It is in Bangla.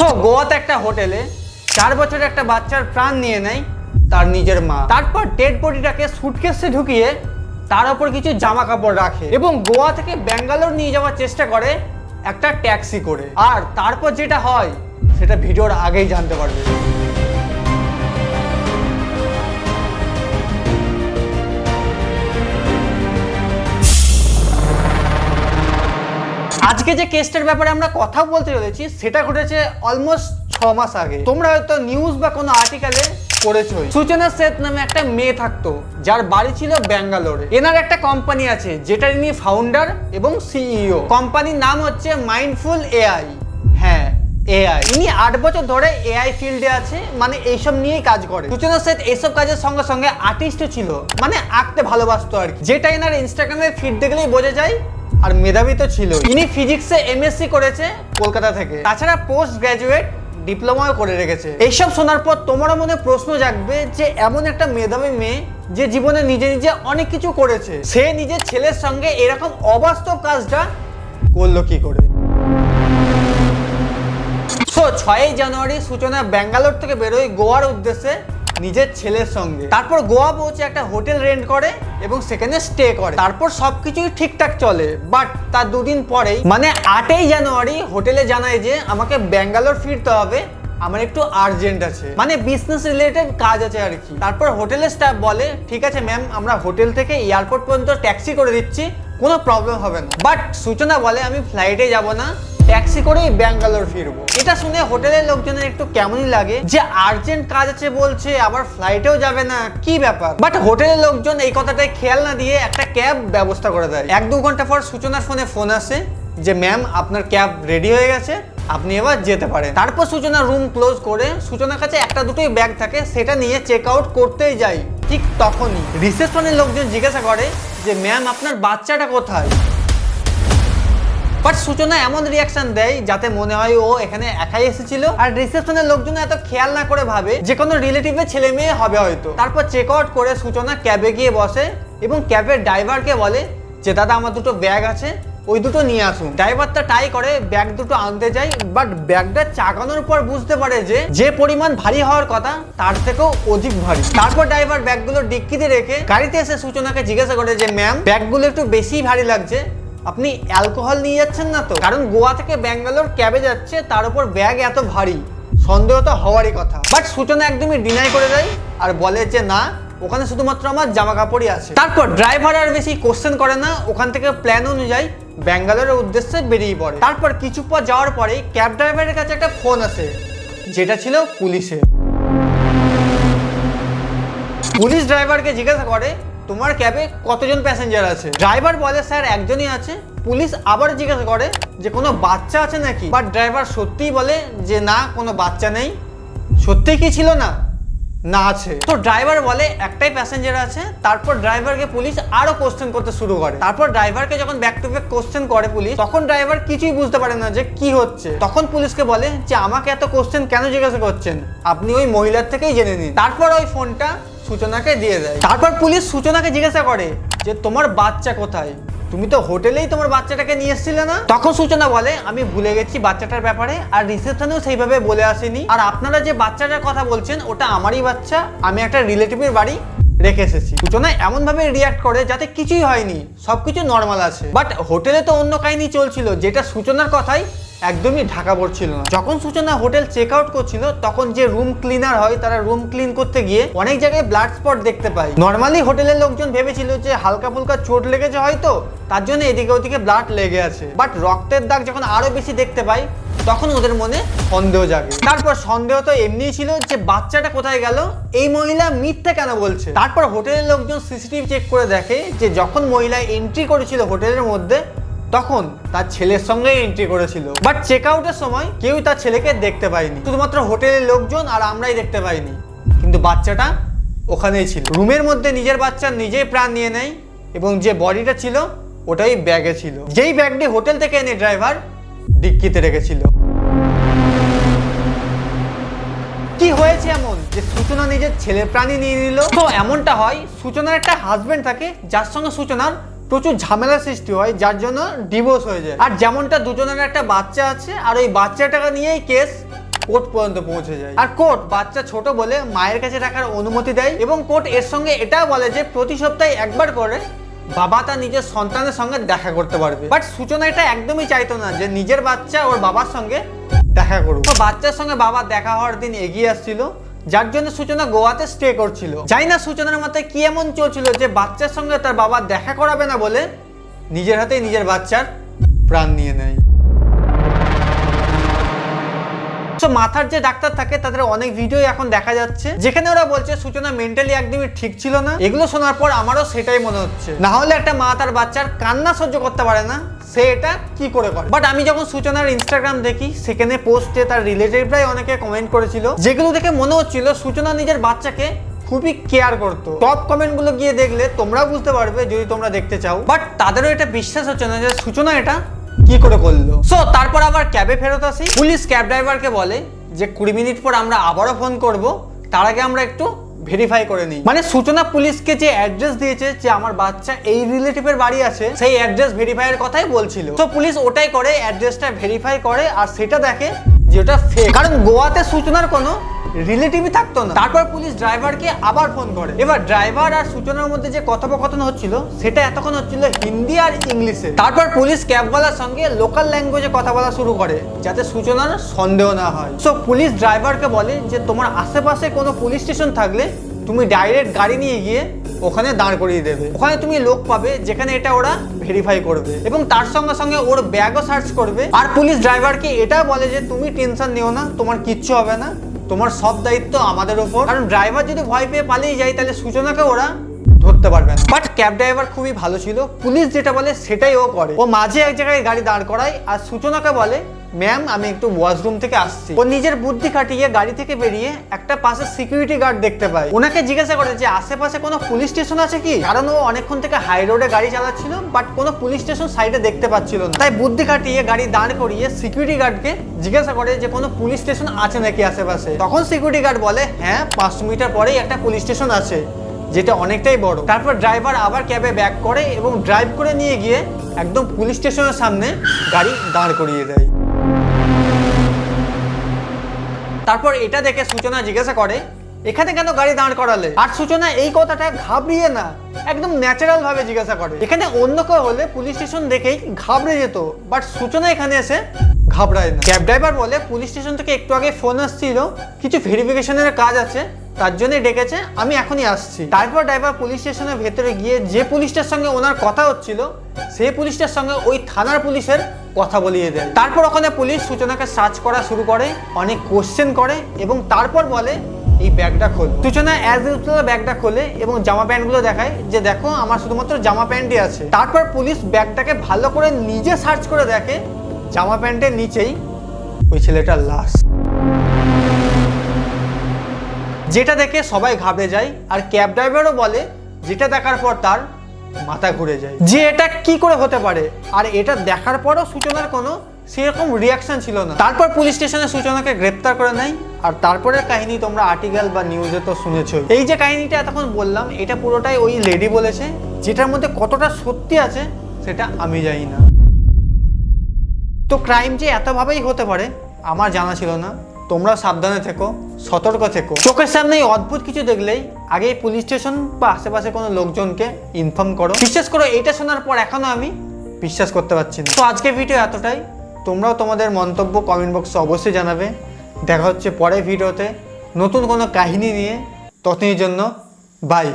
সো গোয়াতে একটা হোটেলে চার বছরের একটা বাচ্চার প্রাণ নিয়ে নেয় তার নিজের মা। তারপর ডেড বডিটাকে সুটকেসে ঢুকিয়ে তার ওপর কিছু জামা কাপড় রাখে এবং গোয়া থেকে ব্যাঙ্গালোর নিয়ে যাওয়ার চেষ্টা করে একটা ট্যাক্সি করে। আর তারপর যেটা হয়, সেটা ভিডিওর আগেই জানতে পারবে। আজকে যে কেসটার ব্যাপারে আমরা কথা বলতে চলেছি, সেটা ঘটেছে অলমোস্ট ছ মাস আগে। তোমরা হয়তো নিউজ বা কোনো আর্টিকেলে পড়েছই। সূচনা সেত নামে একটা মেয়ে থাকতো, যার বাড়ি ছিল ব্যাঙ্গালোরে। এনার একটা কোম্পানি আছে যেটার ইনি ফাউন্ডার এবং সিইও কোম্পানির নাম হচ্ছে মাইন্ডফুল এআই হ্যাঁ এআই ইনি আট বছর ধরে এআই ফিল্ডে আছে মানে এইসব নিয়েই কাজ করে। সূচনা সেত এইসব কাজের সঙ্গে সঙ্গে আর্টিস্টও ছিল মানে আঁকতে ভালোবাসতো আর কি। যেটা এনার ইনস্টাগ্রামের ফিড দেখলেই বোঝা যায় আর মেধাবী তো ছিল ইনি ফিজিক্সে এমএসসি করেছে। কলকাতা থেকে। তাছাড়া পোস্ট গ্রাজুয়েট ডিপ্লোমাও করে রেখেছে। এইসব শোনার পর তোমার মনে প্রশ্ন জাগবে যে এমন একটা মেধাবী মেয়ে যে জীবনে নিজে নিজে অনেক কিছু করেছে সে নিজের ছেলের সঙ্গে এরকম অবাস্তব কাজটা করল কি করে? সো ছয়ই জানুয়ারি সূচনা ব্যাঙ্গালোর থেকে বেরোয় গোয়ার উদ্দেশ্যে। নিজের ছেলের সঙ্গে। তারপর গোয়া পৌঁছে একটা হোটেল রেন্ট করে এবং সেখানে স্টে করে। তারপর সবকিছুই ঠিকঠাক চলে বাট তার দুদিন পরেই মানে আটই জানুয়ারি হোটেলে জানায় যে আমাকে ব্যাঙ্গালোর ফিরতে হবে, আমার একটু আর্জেন্ট আছে। মানে বিজনেস রিলেটেড কাজ আছে আর কি। তারপর হোটেলের স্টাফ বলে, ঠিক আছে ম্যাম আমরা হোটেল থেকে এয়ারপোর্ট পর্যন্ত ট্যাক্সি করে দিচ্ছি, কোনো প্রবলেম হবে না। বাট সূচনা বলে, আমি ফ্লাইটে যাব না ট্যাক্সি করেই ব্যাঙ্গালোর ফিরবো। এটা শুনে হোটেলের লোকজনের একটু কেমনই লাগে যে আর্জেন্ট কাজ আছে বলছে, আবার ফ্লাইটেও যাবে না। কি ব্যাপার? বাট হোটেলের লোকজন এই কথাটায় খেয়াল না দিয়ে একটা ক্যাব ব্যবস্থা করে দেয়। এক দু ঘণ্টা পর সূচনার ফোনে ফোন আসে যে, ম্যাম, আপনার ক্যাব রেডি হয়ে গেছে, আপনি এবার যেতে পারেন। তারপর সূচনা রুম ক্লোজ করে সূচনার কাছে একটা দুটোই ব্যাগ থাকে, সেটা নিয়ে চেক আউট করতেই যাই। ঠিক তখনই রিসেপশনের লোকজন জিজ্ঞাসা করে যে, ম্যাম, আপনার বাচ্চাটা কোথায়? বাট সূচনা এমন রিয়াকশন দেয় যাতে মনে হয় ও এখানে একাই এসেছিল। আর রিসেপশনের লোকজন এত খেয়াল না করে ভাবে যে কোনো রিলেটিভের ছেলে মেয়ে হবে হয়তো। তারপর চেক আউট করে সূচনা ক্যাবে গিয়ে বসে এবং ক্যাবের ড্রাইভারকে বলে যে, দাদা, আমার দুটো ব্যাগ আছে, ওই দুটো নিয়ে আসুন। ড্রাইভারটা ট্রাই করে ব্যাগ দুটো আনতে যায় বাট ব্যাগটা চাকানোর পর বুঝতে পারে যে যে পরিমাণ ভারী হওয়ার কথা, তার থেকেও অধিক ভারী। তারপর ড্রাইভার ব্যাগগুলো ডিক্কিতে রেখে গাড়িতে এসে সূচনাকে জিজ্ঞাসা করে যে ম্যাম ব্যাগগুলো একটু বেশি ভারী লাগছে। আপনি অ্যালকোহল নিয়ে যাচ্ছেন না তো? কারণ গোয়া থেকে ব্যাঙ্গালোর ক্যাবে যাচ্ছে, তার উপর ব্যাগ এত ভারী। সন্দেহ তো হওয়ারই কথা। বাট সূচনা একদমই ডিনাই করে দেয় আর বলে যে, না, ওখানে শুধুমাত্র আমার জামা কাপড়ই আছে। তারপর ড্রাইভার আর বেশি কোশ্চেন করে না, ওখান থেকে প্ল্যান অনুযায়ী ব্যাঙ্গালোরের উদ্দেশ্যে বেরিয়ে পড়ে। তারপর কিছু পর যাওয়ার পরেই ক্যাব ড্রাইভারের কাছে একটা ফোন আসে, যেটা ছিল পুলিশের। পুলিশ ড্রাইভারকে জিজ্ঞাসা করে তোমার ক্যাবে কতজন প্যাসেঞ্জার আছে? ড্রাইভার বলে, স্যার, একজনই আছে। পুলিশ আবার জিজ্ঞাসা করে যে, কোনো বাচ্চা আছে নাকি? বাট ড্রাইভার সত্যিই বলে যে, না, কোনো বাচ্চা নেই। সত্যিই কি ছিল না? না আছে। তো ড্রাইভার বলে, একটাই প্যাসেঞ্জার আছে। তারপর ড্রাইভারকে পুলিশ আরও কোশ্চেন করতে শুরু করে। তারপর ড্রাইভারকে যখন ব্যাক টু ব্যাক কোশ্চেন করে পুলিশ, তখন ড্রাইভার কিছুই বুঝতে পারে না যে, কি হচ্ছে। তখন পুলিশকে বলে যে, আমাকে এত কোশ্চেন কেন জিজ্ঞাসা করছেন? আপনি ওই মহিলার থেকেই জেনে নিন। তারপর ওই ফোনটা সূচনাকে দিয়ে দেয়। তারপর পুলিশ সূচনাকে জিজ্ঞাসা করে যে, তোমার বাচ্চা কোথায়? তুমি তো হোটেলেই তোমার বাচ্চাটাকে নিয়ে এসেছিলে না? তখন সূচনা বলে, আমি ভুলে গেছি বাচ্চাটার ব্যাপারে আর রিসেপশনেও সেইভাবে বলে আসেনি। আর আপনারা যে বাচ্চাটার কথা বলছেন, ওটা আমারই বাচ্চা। আমি একটা রিলেটিভের বাড়ি রেখে এসেছি। সূচনা এমন ভাবে রিয়াক্ট করে যাতে কিছুই হয়নি। সবকিছু নর্মাল আছে। বাট হোটেলে তো অন্য কাহিনী চলছিল, যেটা সূচনার কথাই একদমই ঢাকা পড়ছিল না। যখন সূচনা হোটেল চেক আউট করছিল, তখন যে রুম ক্লিনার হয়, তারা রুম ক্লিন করতে গিয়ে অনেক জায়গায় ব্লাড স্পট দেখতে পায়। নর্মালি হোটেলের লোকজন ভেবেছিল যে হালকা ফুলকা চোট লেগেছে হয়তো, তার জন্য এদিকে ওদিকে ব্লাড লেগে আছে। বাট রক্তের দাগ যখন আরও বেশি দেখতে পাই তখন ওদের মনে সন্দেহ জাগে। তারপর সন্দেহ তো এমনিই ছিল যে বাচ্চাটা কোথায় গেল, এই মহিলা মিথ্যা কেন বলছে? তারপর হোটেলের লোকজন সিসিটিভি চেক করে দেখে যে যখন মহিলা এন্ট্রি করেছিল হোটেলের মধ্যে তখন তার ছেলের সঙ্গে এন্ট্রি করেছিল। বাট চেক আউটের সময় কেউ তার ছেলেকে দেখতে পায়নি। শুধুমাত্র হোটেলের লোকজন আর আমরাই দেখতে পাইনি। কিন্তু বাচ্চাটা ওখানেই ছিল। রুমের মধ্যে নিজের বাচ্চা নিজেই প্রাণ নিয়ে নেয় এবং যে বডিটা ছিল, ওটাই ব্যাগে ছিল। যেই ব্যাগটি হোটেল থেকে এনে ড্রাইভার ডিক্কিতে রেখেছিল। কি হয়েছে এমন যে সূচনা নিজের ছেলে প্রাণী নিয়ে নিল? তো এমনটা হয়, সূচনার একটা হাজবেন্ড থাকে, যার সঙ্গে সূচনার প্রচুর ঝামেলা সৃষ্টি হয়, যার জন্য ডিভোর্স হয়ে যায়। আর যেমনটা দুজনের একটা বাচ্চা আছে, আর ওই বাচ্চাটাকে নিয়েই কেস কোর্ট পর্যন্ত পৌঁছে যায়। আর কোর্ট বাচ্চা ছোট বলে মায়ের কাছে রাখার অনুমতি দেয় এবং কোর্ট এর সঙ্গে এটাও বলে যে প্রতি সপ্তাহে একবার করে বাবা তার নিজের সন্তানের সঙ্গে দেখা করতে পারবে। বাট সূচনা এটা একদমই চাইতো না যে নিজের বাচ্চা ওর বাবার সঙ্গে দেখা করুক। বাচ্চার সঙ্গে বাবা দেখা হওয়ার দিন এগিয়ে আসছিল। যার জন্য সূচনা গোয়াতে স্টে করছিল। যাই না সূচনার মতে কি এমন চলছিল যে বাচ্চার সঙ্গে তার বাবা দেখা করাবে না বলে নিজের হাতেই নিজের বাচ্চার প্রাণ নিয়ে নেয়। তো মাথার যে ডাক্তার থাকে, তাদের অনেক ভিডিও এখন দেখা যাচ্ছে। যেখানে ওরা বলছে, সূচনা মেন্টালি একদমই ঠিক ছিল না। এগুলো শোনার পর আমারও সেটাই মনে হচ্ছে। না হলে একটা মা তার বাচ্চার কান্না সহ্য করতে পারে না, সে এটা কি করে করে? বাট আমি যখন সূচনার ইনস্টাগ্রাম দেখি, সেখানে পোস্টে তার রিলেটিভরাই অনেকে কমেন্ট করেছিল। যেগুলো দেখে মনে হচ্ছিল, সূচনা নিজের বাচ্চাকে খুবই কেয়ার করতো। টপ কমেন্টগুলো গিয়ে দেখলে তোমরাও বুঝতে পারবে, যদি তোমরা দেখতে চাও। বাট তাদেরও এটা বিশ্বাস হচ্ছে না যে সূচনা এটা কি করে করল? সো তারপর আবার ক্যাবে ফেরত আসি। পুলিশ ক্যাব ড্রাইভারকে বলে যে, কুড়ি মিনিট পর আমরা আবারও ফোন করব, তার আগে আমরা একটু ভেরিফাই করে নিই। মানে সূচনা পুলিশকে যে অ্যাড্রেস দিয়েছে যে, আমার বাচ্চা এই রিলেটিভের বাড়ি আছে, সেই অ্যাড্রেস ভেরিফাইয়ের কথাই বলছিল। তো পুলিশ ওটাই করে অ্যাড্রেসটা ভেরিফাই করে, আর সেটা দেখে যে, ওটা ফেক কারণ গোয়াতে সূচনার কোনো রিলেটিভই থাকতো না। তারপর পুলিশ ড্রাইভারকে আবার ফোন করে। এবার ড্রাইভার আর সূচনার মধ্যে যে কথোপকথন হচ্ছিল, সেটা এতক্ষণ হচ্ছিল হিন্দি আর ইংলিশে। তারপর পুলিশ ক্যাবওয়ালার সঙ্গে লোকাল ল্যাঙ্গুয়েজে কথা বলা শুরু করে, যাতে সূচনার সন্দেহ না হয়। সো পুলিশ ড্রাইভারকে বলে যে, তোমার আশেপাশে কোনো পুলিশ স্টেশন থাকলে তুমি ডাইরেক্ট গাড়ি নিয়ে গিয়ে ওখানে দাঁড় করিয়ে দেবে। ওখানে তুমি লোক পাবে, যেখানে এটা ওরা ভেরিফাই করবে। এবং তার সঙ্গে সঙ্গে ওর ব্যাগও সার্চ করবে। আর পুলিশ ড্রাইভারকে এটা বলে যে, তুমি টেনশন নিও না, তোমার কিচ্ছু হবে না। তোমার সব দায়িত্ব আমাদের ওপর। কারণ ড্রাইভার যদি ভয় পেয়ে পালিয়ে যায়, তাহলে সূচনাকে ওরা ধরতে পারবে না। বাট ক্যাব ড্রাইভার খুবই ভালো ছিল। পুলিশ যেটা বলে, সেটাই ও করে। ও মাঝে এক জায়গায় গাড়ি দাঁড় করায়, আর সূচনাকে বলে ম্যাম আমি একটু ওয়াশরুম থেকে আসছি। ও নিজের বুদ্ধি খাটিয়ে গাড়ি থেকে বেরিয়ে একটা পাশে সিকিউরিটি গার্ড দেখতে পায় ওনাকে জিজ্ঞাসা করে যে, আশেপাশে কোনো পুলিশ স্টেশন আছে কি? কারণ ও অনেকক্ষণ থেকে হাই রোডে গাড়ি চালাচ্ছিল বাট কোনো পুলিশ স্টেশন সাইডে দেখতে পাচ্ছিল না। তাই বুদ্ধি খাটিয়ে গাড়ি দাঁড় করিয়ে সিকিউরিটি গার্ডকে জিজ্ঞাসা করে যে, কোনো পুলিশ স্টেশন আছে নাকি আশেপাশে? তখন সিকিউরিটি গার্ড বলে হ্যাঁ পাঁচশো মিটার পরেই একটা পুলিশ স্টেশন আছে, যেটা অনেকটাই বড়। তারপর ড্রাইভার আবার ক্যাবে ব্যাক করে এবং ড্রাইভ করে নিয়ে গিয়ে একদম পুলিশ স্টেশনের সামনে গাড়ি দাঁড় করিয়ে দেয়। তারপর এটা দেখে সূচনা জিজ্ঞাসা করে, এখানে কেন গাড়ি দাঁড় করালে? আর সূচনা এই কথাটা ঘাবড়িয়ে না, একদম ন্যাচারাল ভাবে জিজ্ঞাসা করে। এখানে অন্য কেউ হলে পুলিশ স্টেশন দেখেই ঘাবড়ে যেত বাট সূচনা এখানে এসে ঘাবড়ায় না। ক্যাব ড্রাইভার বলে, পুলিশ স্টেশন থেকে একটু আগে ফোন আসছিল, কিছু ভেরিফিকেশনের কাজ আছে, তার জন্য ডেকেছে, আমি এখনই আসছি। তারপর ড্রাইভার পুলিশ স্টেশনের ভেতরে গিয়ে যে পুলিশটার সঙ্গে ওনার কথা হচ্ছিল সেই পুলিশটার সঙ্গে ওই থানার পুলিশের কথা বলিয়ে দেয়। তারপর ওখানে পুলিশ সূচনাকে সার্চ করা শুরু করে, অনেক কোশ্চেন করে এবং তারপর বলে, এই ব্যাগটা খোল। সূচনা অ্যাজ ইউজুয়াল ব্যাগটা খোলে এবং জামা প্যান্টগুলো দেখায় যে, দেখো, আমার শুধুমাত্র জামা প্যান্টই আছে। তারপর পুলিশ ব্যাগটাকে ভালো করে নিজে সার্চ করে দেখে জামা প্যান্টের নিচেই ওই ছেলেটার লাশ। যেটা দেখে সবাই ঘাবড়ে যায় আর ক্যাব ড্রাইভারও বলে যেটা দেখার পর তার মাথা ঘুরে যায়। যে এটা কি করে হতে পারে আর এটা দেখার পরও সূচনার কোনো সেরকম রিয়াকশন ছিল না। তারপর পুলিশ স্টেশনে সূচনাকে গ্রেপ্তার করে নেয় আর তারপরের কাহিনী তোমরা আর্টিকেল বা নিউজে তো শুনেছো এই যে কাহিনীটা এতক্ষণ বললাম, এটা পুরোটাই ওই লেডি বলেছে, যেটার মধ্যে কতটা সত্যি আছে সেটা আমি জানি না। তো ক্রাইম যে এতভাবেই হতে পারে, আমার জানা ছিল না। তোমরা সাবধানে থেকো, সতর্ক থেকো। চোখের সামনে অদ্ভুত কিছু দেখলেই আগে পুলিশ স্টেশন বা আশেপাশে কোনো লোকজনকে ইনফর্ম করো। বিশ্বাস করো এটা শোনার পর এখনও আমি বিশ্বাস করতে পারছি না। তো আজকে ভিডিও এতটাই। তোমরাও তোমাদের মন্তব্য কমেন্ট বক্সে অবশ্যই জানাবে। দেখা হচ্ছে পরের ভিডিওতে নতুন কোনো কাহিনী নিয়ে। ততদিনের জন্য বাই